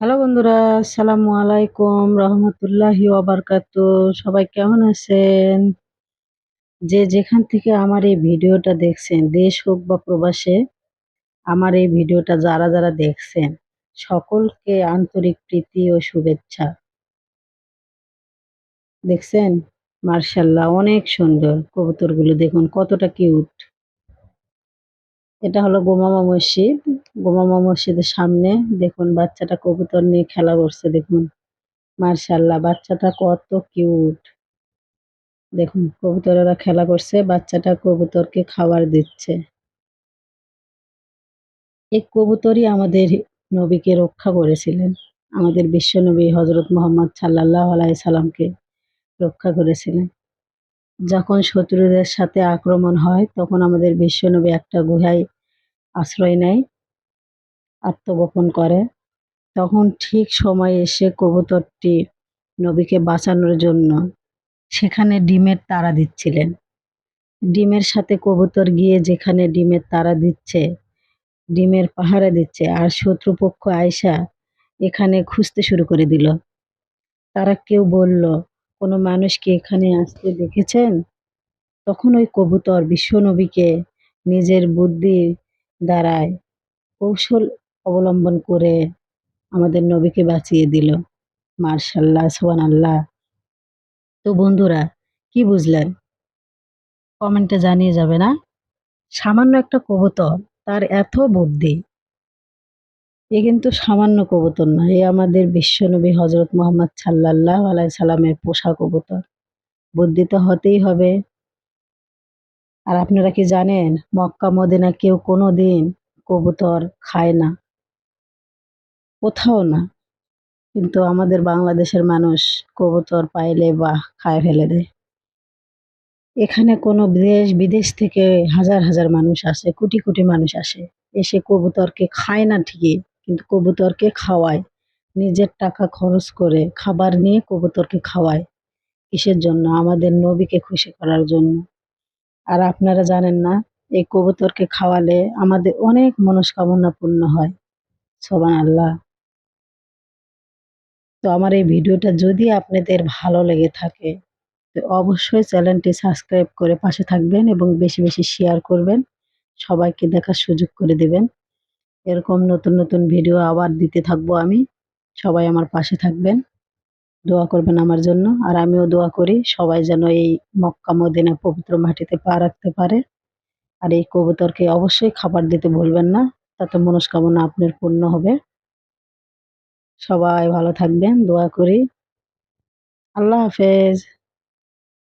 Hello বন্ধুরা, আসসালামু আলাইকুম, রহমতুল্লাহি ওয়াবারকাতু সবাই কেমন আছেন? যে যেখান থেকে আমার এই ভিডিওটা দেখছেন, দেশ হোক বা প্রবাসে, আমার এই ভিডিওটা যারা যারা দেখছেন, সকলকে আন্তরিক প্রীতি ও শুভেচ্ছা। দেখছেন? মার্শাল্লাহ, অনেক সুন্দর কবুতরগুলো, দেখুন কতটা কিউট। এটা হলো গোমামা মসজিদ। গোমামা মসজিদের সামনে। দেখুন, বাচ্চাটা কবুতর নিয়ে খেলা করছে, দেখুন। মার্শাল্লাহ, বাচ্চাটা কত কিউট। দেখুন, কবুতরেরা খেলা করছে, বাচ্চাটা কবুতরকে খাবার দিচ্ছে। এই কবুতরই আমাদের নবীকে রক্ষা করেছিলেন। আমাদের বিশ্বনবী হজরত মোহাম্মদ সাল্লাহ আলাই সাল্লামকে রক্ষা করেছিলেন। যখন শত্রুদের সাথে আক্রমণ হয়, তখন আমাদের বিশ্বনবী একটা গুহায় আশ্রয় নেয়। আত্মগোপন করে। তখন ঠিক সময়ে এসে কবুতরটি নবীকে বাঁচানোর জন্য সেখানে ডিমের তারা দিচ্ছিলেন। ডিমের সাথে কবুতর গিয়ে যেখানে ডিমের তারা দিচ্ছে, ডিমের পাহারা দিচ্ছে আর শত্রুপক্ষ আয়সা এখানে খুঁজতে শুরু করে দিল। তারা কেউ বলল, কোনো মানুষ কি এখানে আসতে দেখেছেন? তখন ওই কবুতর বিশ্বনবীকে নিজের বুদ্ধি দ্বারায় কৌশল অবলম্বন করে আমাদের নবীকে বাঁচিয়ে দিল। মার্শাল্লাহ সোহান আল্লাহ তো বন্ধুরা, কি বুঝলেন? কমেন্টে জানিয়ে যাবে না? সামান্য একটা কবুতর, তার এত বুদ্ধি। এ কিন্তু সামান্য কবুতর না, এ আমাদের বিশ্বনবী হজরত মোহাম্মদ সাল্লাহ আলাই সাল্লামের পোষা কবুতর। বুদ্ধি তো হতেই হবে। আর আপনারা কি জানেন মক্কা মদিনা কেউ কোনো দিন কবুতর খায় না। কোথাও না। কিন্তু আমাদের বাংলাদেশের মানুষ কবুতর পাইলে বা খায় ফেলে দেয়। এখানে কোনো দেশ বিদেশ থেকে হাজার হাজার মানুষ আসে, কোটি কোটি মানুষ আসে। এসে কবুতরকে খায় না ঠিকই, কিন্তু কবুতরকে খাওয়ায়। নিজের টাকা খরচ করে খাবার নিয়ে কবুতরকে খাওয়ায়। কিসের জন্য? আমাদের নবীকে খুশি করার জন্য। আর আপনারা জানেন না, এই কবুতরকে খাওয়ালে আমাদের অনেক মনস্কামনা পূর্ণ হয়। সবান আল্লাহ তো আমার এই ভিডিওটা যদি আপনাদের ভালো লেগে থাকে, তো অবশ্যই চ্যানেলটি সাবস্ক্রাইব করে পাশে থাকবেন এবং বেশি বেশি শেয়ার করবেন। সবাইকে দেখার সুযোগ করে দেবেন। এরকম নতুন নতুন ভিডিও আবার দিতে থাকব আমি। সবাই আমার পাশে থাকবেন। দোয়া করবেন আমার জন্য। আর আমিও দোয়া করি সবাই যেন এই মক্কা মদিনা পবিত্র মাটিতে পা রাখতে পারে। আর এই কবুতরকে অবশ্যই খাবার দিতে ভুলবেন না। তাতে মনস্কামনা আপনার পূর্ণ হবে। সবাই ভালো থাকবেন দোয়া করি। আল্লাহ হাফেজ।